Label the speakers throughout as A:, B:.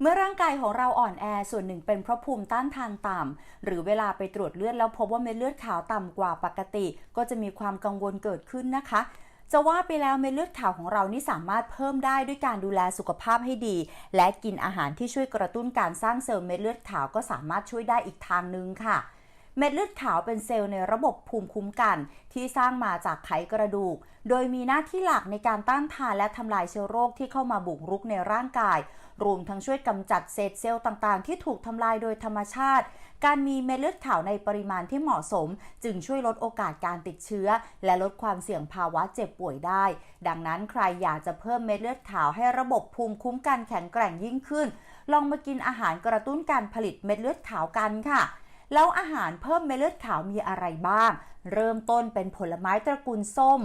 A: เมื่อร่างกายของเราอ่อนแอส่วนหนึ่งเป็นเพราะภูมิต้านทานต่ำหรือเวลาไปตรวจเลือดแล้วพบว่าเม็ดเลือดขาวต่ำกว่าปกติ ก็จะมีความกังวลเกิดขึ้นนะคะ จะว่าไปแล้วเม็ดเลือดขาวของเรานี่สามารถเพิ่มได้ด้วยการดูแลสุขภาพให้ดี และกินอาหารที่ช่วยกระตุ้นการสร้างเซลล์เม็ดเลือดขาวก็สามารถช่วยได้อีกทางนึงค่ะ เม็ดเลือดขาวเป็นเซลล์ในระบบภูมิคุ้มกัน ที่สร้างมาจากไขกระดูก โดยมีหน้าที่หลักในการต้านทานและทำลายเชื้อโรคที่เข้ามาบุกรุกในร่างกาย รวมทั้งช่วยกำจัดเศษเซลล์ต่างๆ ที่ถูกทำลายโดยธรรมชาติ การมีเม็ดเลือดขาวในปริมาณที่เหมาะสม จึงช่วยลดโอกาสการติดเชื้อ และลดความเสี่ยงภาวะเจ็บป่วยได้ ดังนั้นใครอยากจะเพิ่มเม็ดเลือดขาวให้ระบบภูมิคุ้มกันแข็งแกร่งยิ่งขึ้น ลองมากินอาหารกระตุ้นการผลิตเม็ดเลือดขาวกันค่ะ แล้วอาหารเพิ่มเม็ดเลือดขาวมีอะไรบ้าง เริ่มต้นเป็นผลไม้ตระกูลส้ม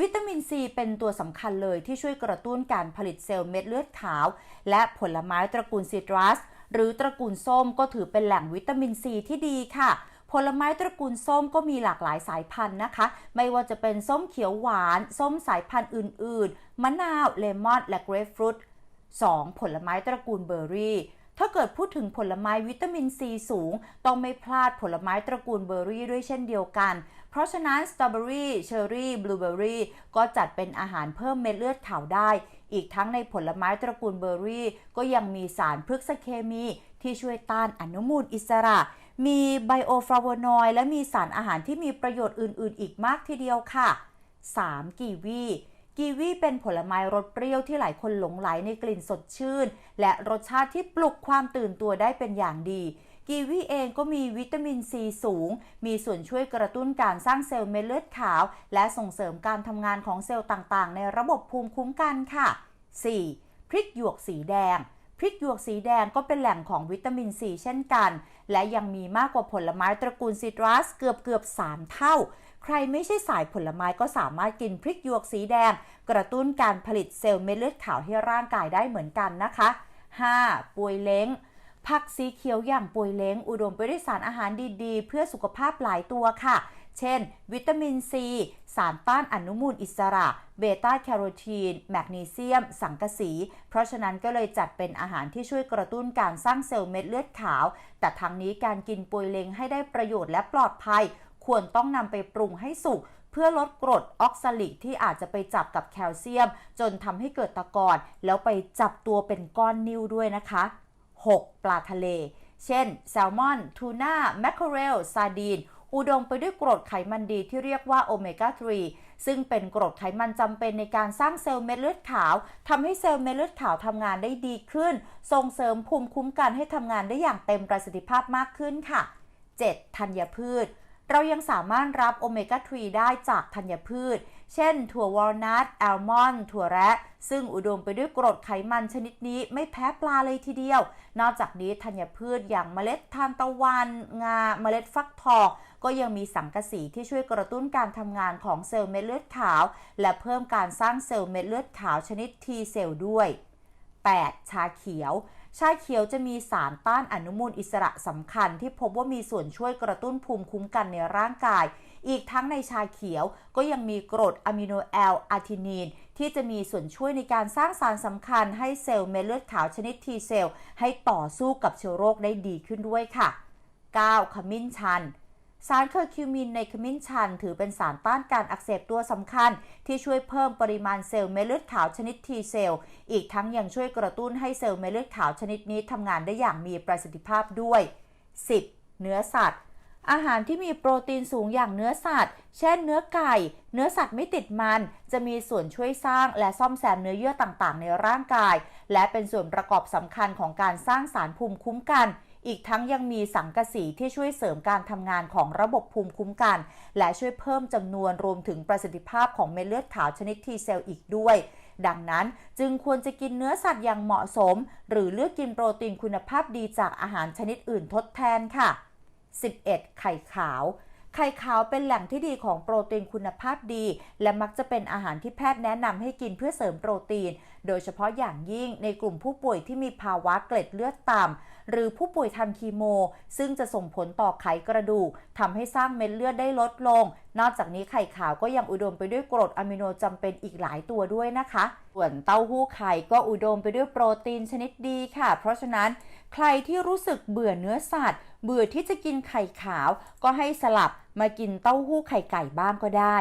A: วิตามินซีเป็นตัวสำคัญเลยที่ช่วยกระตุ้นการผลิตเซลล์เม็ดเลือดขาว และผลไม้ตระกูลซิตรัส หรือตระกูลส้มก็ถือเป็นแหล่งวิตามินซีที่ดีค่ะผลไม้ตระกูลส้มก็มีหลากหลายสายพันธุ์นะคะ ไม่ว่าจะเป็นส้มเขียวหวาน ส้มสายพันธุ์อื่น ๆ มะนาว เลมอน และเกรปฟรุต 2. ผลไม้ตระกูลเบอร์รี่ ถ้าเกิดพูดถึงผลไม้วิตามินซีสูง ต้องไม่พลาดผลไม้ตระกูลเบอร์รี่ด้วยเช่นเดียวกัน เพราะฉะนั้นสตรอเบอรี่เชอร์รี่บลูเบอร์รี่ก็จัดเป็นอาหารเพิ่มเม็ดเลือดขาวได้ อีกทั้งในผลไม้ตระกูลเบอร์รี่ ก็ยังมีสารพฤกษเคมีที่ช่วยต้านอนุมูลอิสระ มีไบโอฟลาโวนอยด์และมีสารอาหารที่มีประโยชน์อื่น ๆ อีกมากทีเดียวค่ะ 3. กีวี กีวีเป็นผลไม้รสเปรี้ยวที่หลายคนหลงไหลในกลิ่นสดชื่น และรสชาติที่ปลุกความตื่นตัวได้เป็นอย่างดีกีวีเองก็มีวิตามินซีสูง มีส่วนช่วยกระตุ้นการสร้างเซลล์เม็ดเลือดขาว และส่งเสริมการทำงานของเซลล์ต่างๆ ในระบบภูมิคุ้มกันค่ะ 4. พริกหยวกสีแดง พริกหยวกสีแดงก็เป็นแหล่งของวิตามินซีเช่นกัน และยังมีมากกว่าผลไม้ตระกูลซิตรัสเกือบเกือบ3เท่า ใครไม่ใช่สายผลไม้ก็สามารถกินพริกหยวกสีแดง กระตุ้นการผลิตเซลล์เม็ดเลือดขาวให้ร่างกายได้เหมือนกันนะคะ 5. ป่วยเล้งผักสีเขียวอย่างป่วยเล้ง อุดมไปด้วยสารอาหารดีๆ เพื่อสุขภาพหลายตัวค่ะ เช่น วิตามินซี สารต้านอนุมูลอิสระ เบต้าแคโรทีน แมกนีเซียม สังกะสี เพราะฉะนั้นก็เลยจัดเป็นอาหารที่ช่วยกระตุ้นการสร้างเซลล์เม็ดเลือดขาว แต่ทั้งนี้การกินป่วยเลงให้ได้ประโยชน์และปลอดภัย ควรต้องนำไปปรุงให้สุกเพื่อลดกรดออกซาลิกที่อาจจะไปจับกับแคลเซียม จนทำให้เกิดตะกอนแล้วไปจับตัวเป็นก้อนนิ่วด้วยนะคะ 6. ปลาทะเล เช่น แซลมอน ทูน่า แมคเคอเรล ซาดีน อุดมไปด้วยกรดไขมันดีที่เรียกว่าโอเมก้า 3 ซึ่งเป็นกรดไขมันจำเป็นในการสร้างเซลล์เม็ดเลือดขาวทำให้เซลล์เม็ดเลือดขาวทำงานได้ดีขึ้น ส่งเสริมภูมิคุ้มกันให้ทำงานได้อย่างเต็มประสิทธิภาพมากขึ้นค่ะ 7. ธัญพืช เรายังสามารถรับโอเมก้า 3 ได้จากธัญพืช เช่น ถั่ววอลนัทแอลมอนด์ถั่วแระ ซึ่งอุดมไปด้วยกรดไขมันชนิดนี้ไม่แพ้ปลาเลยทีเดียว นอกจากนี้ธัญพืชอย่างเมล็ดทานตะวัน งา เมล็ดฟักทอง ก็ยังมีสังกะสีที่ช่วยกระตุ้นการทำงานของเซลล์เม็ดเลือดขาว และเพิ่มการสร้างเซลล์เม็ดเลือดขาวชนิด T เซลล์ด้วย 8. ชาเขียว ชาเขียวจะมีสารต้านอนุมูลอิสระสำคัญที่พบว่ามีส่วนช่วยกระตุ้นภูมิคุ้มกันในร่างกาย อีกทั้งในชาเขียวก็ยังมีกรดอะมิโนแอลอาร์ทินีน ที่จะมีส่วนช่วยในการสร้างสารสำคัญให้เซลล์เม็ดเลือดขาวชนิดทีเซลล์ให้ต่อสู้กับเชื้อโรคได้ดีขึ้นด้วยค่ะ 9. ขมิ้นชัน สารเคอร์คิวมินในขมิ้นชัน ถือเป็นสารต้านการอักเสบตัวสำคัญ ที่ช่วยเพิ่มปริมาณเซลล์เม็ดเลือดขาวชนิด T เซลล์อีกทั้งยังช่วยกระตุ้นให้เซลล์เม็ดเลือดขาวชนิดนี้ทำงานได้อย่างมีประสิทธิภาพด้วย 10. เนื้อสัตว์ อาหารที่มีโปรตีนสูงอย่างเนื้อสัตว์ เช่นเนื้อไก่ เนื้อสัตว์ไม่ติดมัน จะมีส่วนช่วยสร้างและซ่อมแซมเนื้อเยื่อต่างๆ ในร่างกาย และเป็นส่วนประกอบสำคัญของการสร้างสารภูมิคุ้มกัน อีกทั้งยังมีสังกะสีที่ช่วยเสริมการทำงานของระบบภูมิคุ้มกัน และช่วยเพิ่มจำนวนรวมถึงประสิทธิภาพของเม็ดเลือดขาวชนิด T เซลล์อีกด้วย ดังนั้นจึงควรจะกินเนื้อสัตว์อย่างเหมาะสม หรือเลือกกินโปรตีนคุณภาพดีจากอาหารชนิดอื่นทดแทนค่ะ 11. ไข่ขาว ไข่ขาวเป็นแหล่งที่ดีของโปรตีนคุณภาพดี และมักจะเป็นอาหารที่แพทย์แนะนำให้กินเพื่อเสริมโปรตีน โดยเฉพาะอย่างยิ่งในกลุ่มผู้ป่วยที่มีภาวะเกล็ดเลือดต่ำหรือผู้ป่วยทำคีโม ซึ่งจะส่งผลต่อไขกระดูกทำให้สร้างเม็ดเลือดได้ลดลง นอกจากนี้ไข่ขาวก็ยังอุดมไปด้วยกรดอะมิโนจำเป็นอีกหลายตัวด้วยนะคะ ส่วนเต้าหู้ไข่ก็อุดมไปด้วยโปรตีนชนิดดีค่ะ เพราะฉะนั้นใครที่รู้สึกเบื่อเนื้อสัตว์ เบื่อที่จะกินไข่ขาว ก็ให้สลับมากินเต้าหู้ไข่ไก่บ้างก็ได้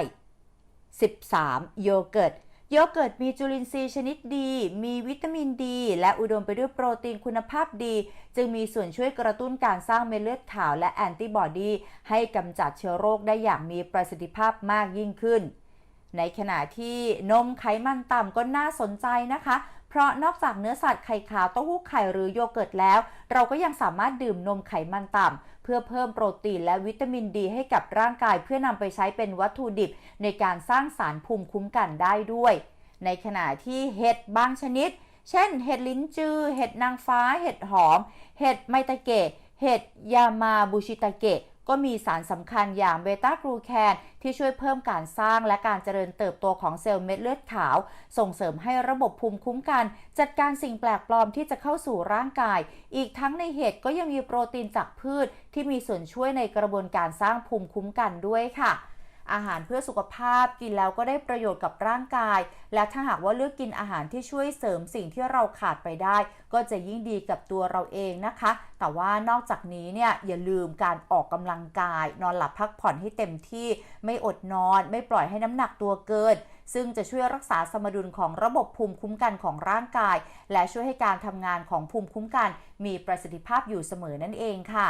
A: 13. โยเกิร์ตโยเกิร์ตมีจุลินทรีย์ชนิดดี มีวิตามินดี และอุดมไปด้วยโปรตีนคุณภาพดี จึงมีส่วนช่วยกระตุ้นการสร้างเม็ดเลือดขาวและแอนติบอดี ให้กำจัดเชื้อโรคได้อย่างมีประสิทธิภาพมากยิ่งขึ้น ในขณะที่นมไขมันต่ำก็น่าสนใจนะคะ เพราะนอกจากเนื้อสัตว์ไข่ขาวเต้าหู้ไข่หรือโยเกิร์ตแล้ว เราก็ยังสามารถดื่มนมไขมันต่ำเพื่อเพิ่มโปรตีนและวิตามินดีให้กับร่างกายเพื่อนำไปใช้เป็นวัตถุดิบ ในการสร้างสารภูมิคุ้มกันได้ด้วย ในขณะที่เห็ดบางชนิด เช่น เห็ดลิ้นจือ เห็ดนางฟ้า เห็ดหอม เห็ดไมตาเกะเห็ดยามาบูชิตาเกะ ก็มีสารสำคัญอย่างเบต้ากลูแคนที่ช่วยเพิ่มการสร้างและการเจริญเติบโตของเซลล์เม็ดเลือดขาว ส่งเสริมให้ระบบภูมิคุ้มกัน จัดการสิ่งแปลกปลอมที่จะเข้าสู่ร่างกาย อีกทั้งในเห็ดก็ยังมีโปรตีนจากพืช ที่มีส่วนช่วยในกระบวนการสร้างภูมิคุ้มกันด้วยค่ะ อาหารเพื่อสุขภาพกินแล้วก็ได้ประโยชน์กับร่างกาย และถ้าหากว่าเลือกกินอาหารที่ช่วยเสริมสิ่งที่เราขาดไปได้ ก็จะยิ่งดีกับตัวเราเองนะคะ แต่ว่านอกจากนี้เนี่ยอย่าลืมการออกกำลังกาย นอนหลับพักผ่อนให้เต็มที่ ไม่อดนอน ไม่ปล่อยให้น้ำหนักตัวเกินซึ่งจะช่วยรักษาสมดุลของระบบภูมิคุ้มกันของร่างกาย และช่วยให้การทำงานของภูมิคุ้มกัน มีประสิทธิภาพอยู่เสมอนั่นเองค่ะ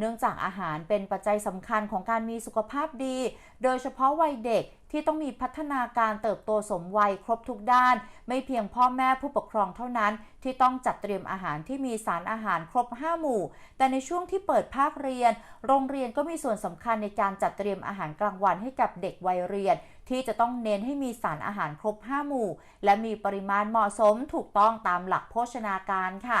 A: เนื่องจากอาหารเป็นปัจจัยสำคัญของการมีสุขภาพดี โดยเฉพาะวัยเด็กที่ต้องมีพัฒนาการเติบโตสมวัยครบทุกด้าน ไม่เพียงพ่อแม่ผู้ปกครองเท่านั้น ที่ต้องจัดเตรียมอาหารที่มีสารอาหารครบ 5 หมู่ แต่ในช่วงที่เปิดภาคเรียน โรงเรียนก็มีส่วนสำคัญในการจัดเตรียมอาหารกลางวันให้กับเด็กวัยเรียน ที่จะต้องเน้นให้มีสารอาหารครบ 5 หมู่ และมีปริมาณเหมาะสมถูกต้องตามหลักโภชนาการค่ะ